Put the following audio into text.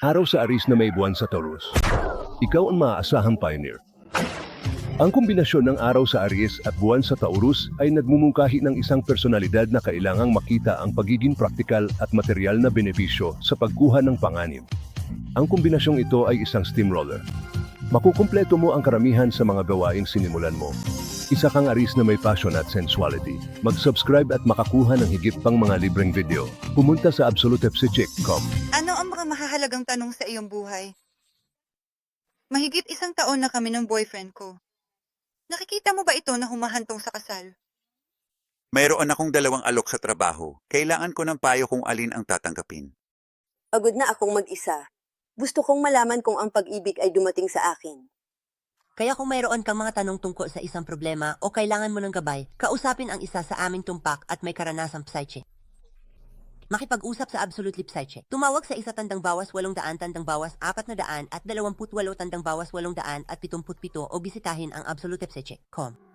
Araw sa Aris na may buwan sa Taurus. Ikaw ang maaasahang pioneer. Ang kombinasyon ng araw sa Aries at buwan sa Taurus ay nagmumungkahi ng isang personalidad na kailangang makita ang pagiging praktikal at material na benepisyo sa pagkuha ng panganib. Ang kombinasyong ito ay isang steamroller. Makukumpleto mo ang karamihan sa mga gawaing sinimulan mo. Isa kang aris na may passion at sensuality. Mag-subscribe at makakuha ng higit pang mga libreng video. Pumunta sa absolutepsychic.com. Ano ang mga mahahalagang tanong sa iyong buhay? Mahigit isang taon na kami ng boyfriend ko. Nakikita mo ba ito na humahantong sa kasal? Mayroon akong dalawang alok sa trabaho. Kailangan ko ng payo kung alin ang tatanggapin. Pagod na akong mag-isa. Gusto kong malaman kung ang pag-ibig ay dumating sa akin. Kaya kung mayroon kang mga tanong tungkol sa isang problema o kailangan mo ng gabay, kausapin ang isa sa aming tumpak at may karanasang psyche. Makipag-usap sa Absolutely Psyche. Tumawag sa isa tandang bawas walong daan tandang bawas apat na daan at dalawamput walo tandang bawas walong daan at pitumput pito o bisitahin ang absolutepsyche.com.